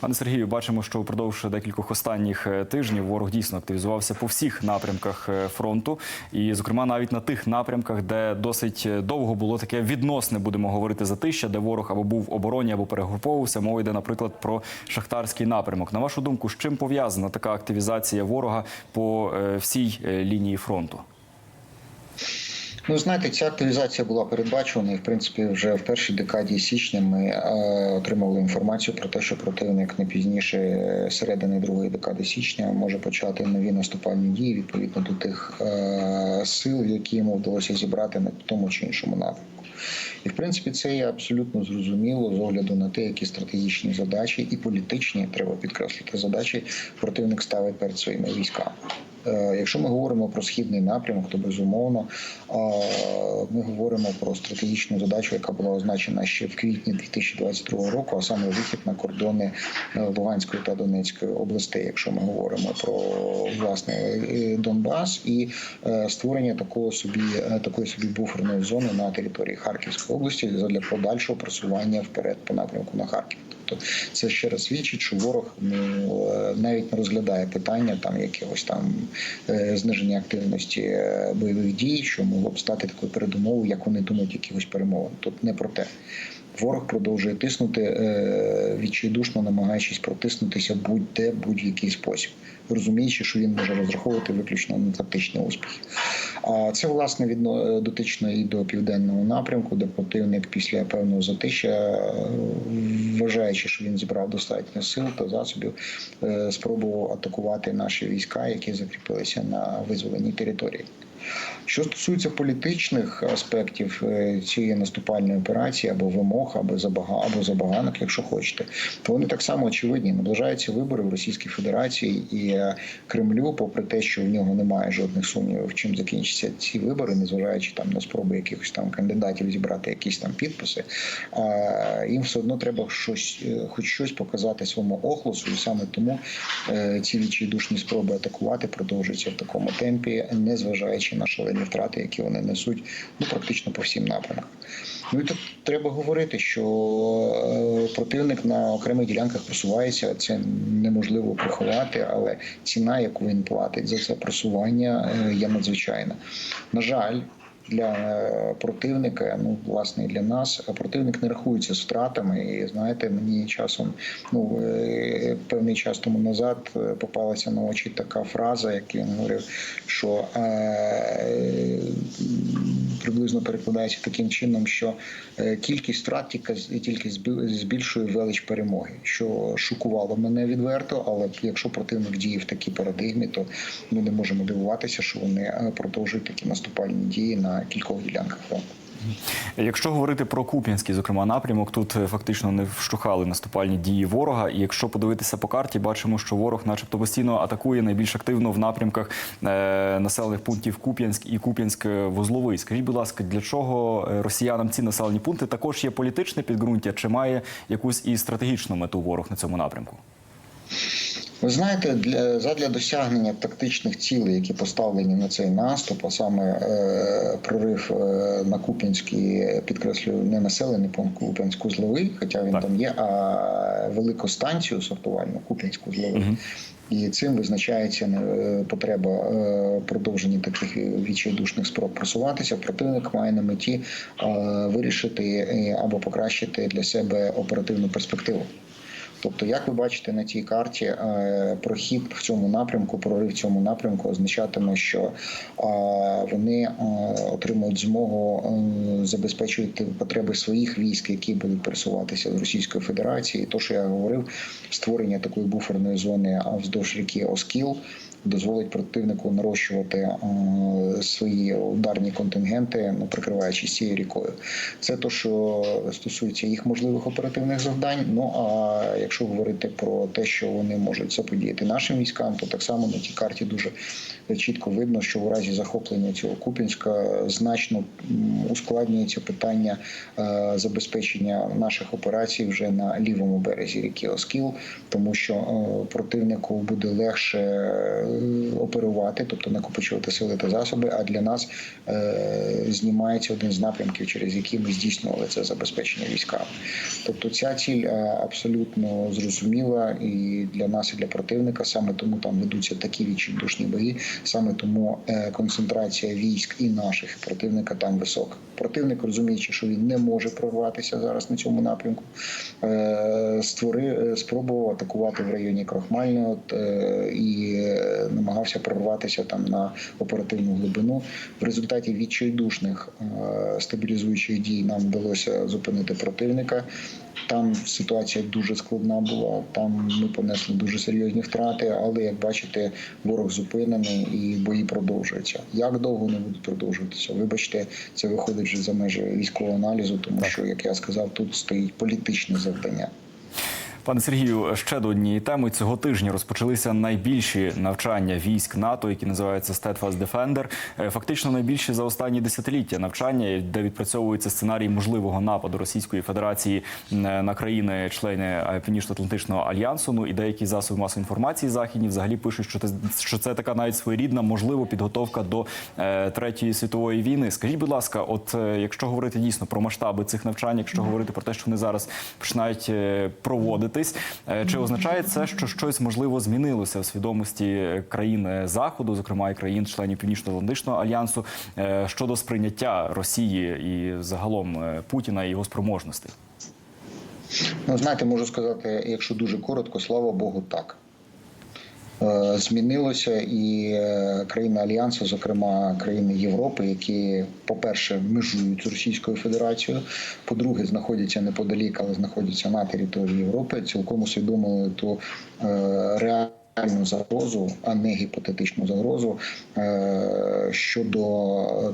Пане Сергію, бачимо, що впродовж декількох останніх е, тижнів ворог дійсно активізувався по всіх напрямках е, фронту, і, зокрема, навіть на тих напрямках, де досить е, довго було таке відносне, будемо говорити, затища, де ворог або був в обороні, або перегруповувався. Мова йде, наприклад, про шахтарський напрямок. На вашу думку, з чим пов'язана така активізація ворога по всій лінії фронту? Ну, знаєте, ця активізація була передбачена, і в принципі вже в першій декаді січня ми е, отримали інформацію про те, що противник не пізніше е, середини другої декади січня може почати нові наступальні дії відповідно до тих е, сил, які йому вдалося зібрати на тому чи іншому напрямку. І в принципі це є абсолютно зрозуміло з огляду на те, які стратегічні задачі і політичні треба підкреслити задачі противник ставить перед своїми військами. Е, Якщо ми говоримо про східний напрямок, то безумовно е, ми говоримо про стратегічну задачу, яка була означена ще в квітні 2022 року, а саме вихід на кордони е, Луганської та Донецької областей, якщо ми говоримо про власне Донбас і створення такого собі такої собі буферної зони на території Харківської області для подальшого просування вперед по напрямку на Харків. Тобто це ще раз свідчить, що ворог ну е, навіть не розглядає питання там якогось там е, зниження активності е, бойових дій, що могло б стати такою передумовою, як вони думають, якихось перемовин. Тут не про те. Ворог продовжує тиснути е, відчайдушно, намагаючись протиснутися будь-де будь-який спосіб, розуміючи, що він може розраховувати виключно на тактичні успіхи. А це власне відно дотично і до південного напрямку, де противник після певного затища, е, вважаючи, що він зібрав достатньо сил та засобів, е, спробував атакувати наші війська, які закріпилися на визволеній території. Що стосується політичних аспектів е, цієї наступальної операції або вимог, або забага, або забаганок, якщо хочете, то вони так само очевидні. Наближаються вибори в Російській Федерації і е, Кремлю, попри те, що в нього немає жодних сумнівів, чим закінчаться ці вибори, незважаючи там на спроби якихось там кандидатів зібрати якісь там підписи, а їм все одно треба щось, е, хоч щось показати своєму охлосу, і саме тому ці відчайдушні спроби атакувати продовжуються в такому темпі, незважаючи на шалені втрати, які вони несуть ну практично по всім напрямкам. Ну і тут треба говорити, що е, противник на окремих ділянках просувається. Це неможливо приховати, але ціна, яку він платить за це просування, е, є надзвичайна. На жаль. Для е, противника, ну власне і для нас, противник не рахується з втратами. І знаєте, мені часом, ну е, певний час тому назад е, попалася на очі така фраза, як він говорив, що е, приблизно перекладається таким чином, що кількість втрат тільки, тільки збі- збільшує велич перемоги, що шокувало мене відверто. Але якщо противник діє в такій парадигмі, то ми не можемо дивуватися, що вони продовжують такі наступальні дії на кількох ділянках фронту. Якщо говорити про Куп'янський, зокрема, напрямок, тут е, фактично не вщухали наступальні дії ворога. І якщо подивитися по карті, бачимо, що ворог, начебто, постійно атакує найбільш активно в напрямках е, населених пунктів Куп'янськ і Куп'янськ-Вузловий. Скажіть, будь ласка, для чого е, росіянам ці населені пункти також є політичне підґрунтя, чи має якусь і стратегічну мету ворог на цьому напрямку? Ви знаєте, для задля досягнення тактичних цілей, які поставлені на цей наступ, а саме е, прорив е, на Куп'янський, підкреслюю, не населений пункт Куп'янськ-Узловий, хоча він Так. там є, а велику станцію сортувальну Куп'янськ-Узловий. Мгм. І цим визначається е, потреба е, продовження таких відчайдушних спроб просуватися. Противник має на меті е, вирішити або покращити для себе оперативну перспективу. Тобто, як ви бачите на цій карті, е, прохід в цьому напрямку, прорив в цьому напрямку означатиме, що е, вони е, отримують змогу забезпечувати потреби своїх військ, які будуть пересуватися з Російської Федерації. То, що я говорив, створення такої буферної зони вздовж ріки Оскіл. Дозволить противнику нарощувати е, свої ударні контингенти, ну прикриваючись цією рікою. Це то, що стосується їх можливих оперативних завдань. Ну а якщо говорити про те, що вони можуть заподіяти нашим військам, то так само на тій карті дуже чітко видно, що у разі захоплення цього Купінська значно ускладнюється питання е, забезпечення наших операцій вже на лівому березі ріки Оскіл, тому що е, противнику буде легше оперувати, тобто накопичувати сили та засоби. А для нас е, знімається один з напрямків, через який ми здійснювали це забезпечення військами. Тобто ця ціль е, абсолютно зрозуміла і для нас, і для противника. Саме тому там ведуться такі відчайдушні бої. Саме тому е, концентрація військ і наших і противника там висока. Противник, розуміючи, що він не може прорватися зараз на цьому напрямку, створи е, спробував атакувати в районі Крохмального і намагався прорватися там на оперативну глибину. В результаті відчайдушних е, стабілізуючих дій нам вдалося зупинити противника. Там ситуація дуже складна була. Там ми понесли дуже серйозні втрати, але як бачите, ворог зупинений і бої продовжуються. Як довго вони будуть продовжуватися? Вибачте, це виходить вже за межі військового аналізу, тому що, як я сказав, тут стоїть політичне завдання. Пане Сергію, ще до однієї теми цього тижня розпочалися найбільші навчання військ НАТО, які називаються Steadfast Defender. Е, Фактично найбільші за останні десятиліття навчання, де відпрацьовується сценарій можливого нападу Російської Федерації е, на країни-члени е, Північно-Атлантичного альянсу. Ну і деякі засоби масової інформації західні взагалі пишуть, що це що це така навіть своєрідна, можливо, підготовка до е, третьої світової війни. Скажіть, будь ласка, от е, якщо говорити дійсно про масштаби цих навчань, якщо говорити про те, що вони зараз починають е, проводитись, е, чи означає це, що щось можливо змінилося в свідомості країн заходу, зокрема і країн-членів Північно-Атлантичного альянсу, е, щодо сприйняття Росії і загалом е, Путіна і його спроможностей? Ну, знаєте, можу сказати, якщо дуже коротко, слава Богу, так. Е, Змінилося і е, країни Альянсу, зокрема країни Європи, які, по-перше, межують з Російською Федерацією, по-друге, знаходяться неподалік, але знаходяться на території Європи, цілком усвідомили ту е, реальну загрозу, а не гіпотетичну загрозу щодо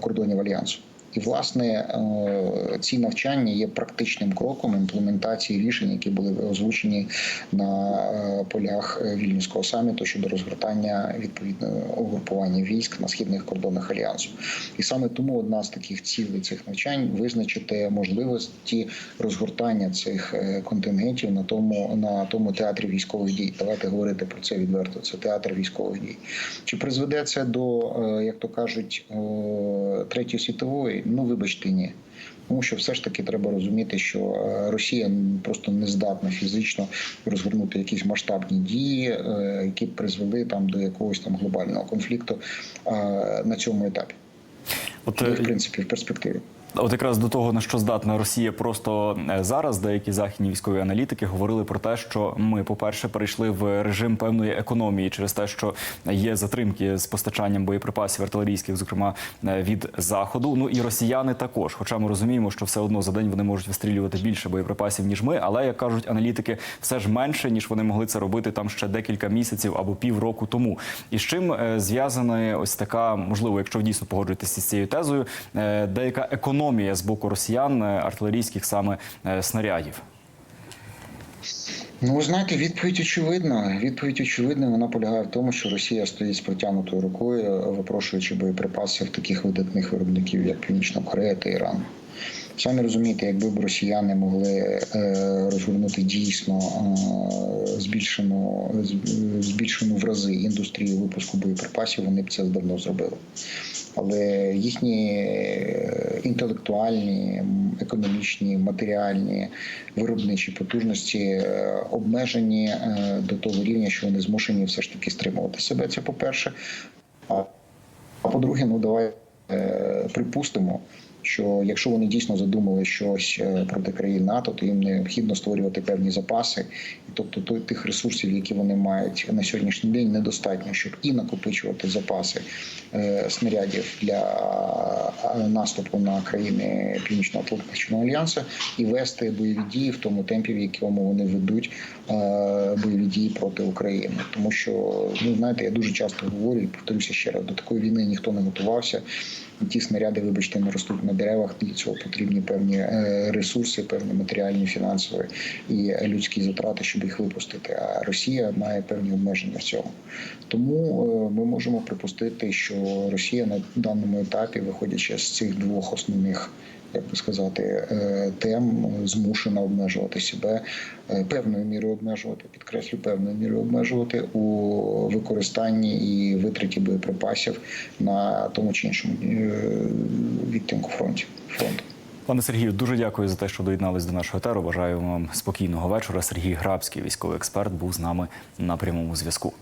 кордонів Альянсу. І власне е, ці навчання є практичним кроком імплементації рішень, які були озвучені на е, полях е, вільнюського саміту щодо розгортання відповідного угрупування військ на східних кордонах альянсу. І саме тому одна з таких цілей цих навчань визначити можливості розгортання цих контингентів на тому на тому театрі військових дій. Давайте говорити про це відверто. Це театр військових дій. Чи призведе це до, як то кажуть, третьої світової? Ну вибачте, ні. Тому що все ж таки треба розуміти, що е, Росія просто не здатна фізично розгорнути якісь масштабні дії, е, які б призвели там до якогось там глобального конфлікту е, на цьому етапі, От і, в принципі в перспективі. От якраз до того на що здатна Росія, просто е, зараз деякі західні військові аналітики говорили про те, що ми, по-перше, перейшли в режим певної економії через те, що є затримки з постачанням боєприпасів артилерійських, зокрема е, від заходу. Ну і росіяни також. Хоча ми розуміємо, що все одно за день вони можуть вистрілювати більше боєприпасів ніж ми, але як кажуть аналітики, все ж менше ніж вони могли це робити там ще декілька місяців або півроку тому. І з чим е, зв'язана ось така, можливо, якщо ви дійсно погоджуєтеся з цією тезою, деяка економія з боку росіян е, артилерійських саме е, снарядів. Ну, ви знаєте, відповідь очевидна. Відповідь очевидна. Вона полягає в тому, що Росія стоїть з протягнутою рукою, випрошуючи боєприпаси в таких видатних виробників, як Північна Корея та Іран. Самі розумієте, якби б росіяни могли е, розгорнути дійсно збільшену, збільшену в рази індустрію випуску боєприпасів, вони б це давно зробили. Але їхні е, інтелектуальні, економічні, матеріальні виробничі потужності е, обмежені е, до того рівня, що вони змушені все ж таки стримувати себе. Це по-перше. А, а по-друге, ну давай припустимо, що якщо вони дійсно задумали щось е, проти країн НАТО, то їм необхідно створювати певні запаси, і тобто тих ресурсів, які вони мають на сьогоднішній день, недостатньо, щоб і накопичувати запаси е, снарядів для е, наступу на країни Північно-Атлантичного альянсу і вести бойові дії в тому темпі, в якому вони ведуть бойові дії проти України. Тому що ну знаєте, я дуже часто говорю і повторюся ще раз: до такої війни ніхто не готувався. Ті снаряди, вибачте, не ростуть на деревах. Для цього потрібні певні е, ресурси, певні матеріальні, фінансові і людські затрати, щоб їх випустити. А Росія має певні обмеження в цьому. Тому е, ми можемо припустити, що Росія на даному етапі, виходячи з цих двох основних як би сказати, е, тем змушена обмежувати себе е, певною мірою обмежувати, підкреслю, певною мірою обмежувати у використанні і витраті боєприпасів на тому чи іншому е, відтинку фронті фронту. Пане Сергію, дуже дякую за те, що доєднались до нашого етеру. Бажаю вам спокійного вечора. Сергій Грабський, військовий експерт, був з нами на прямому зв'язку.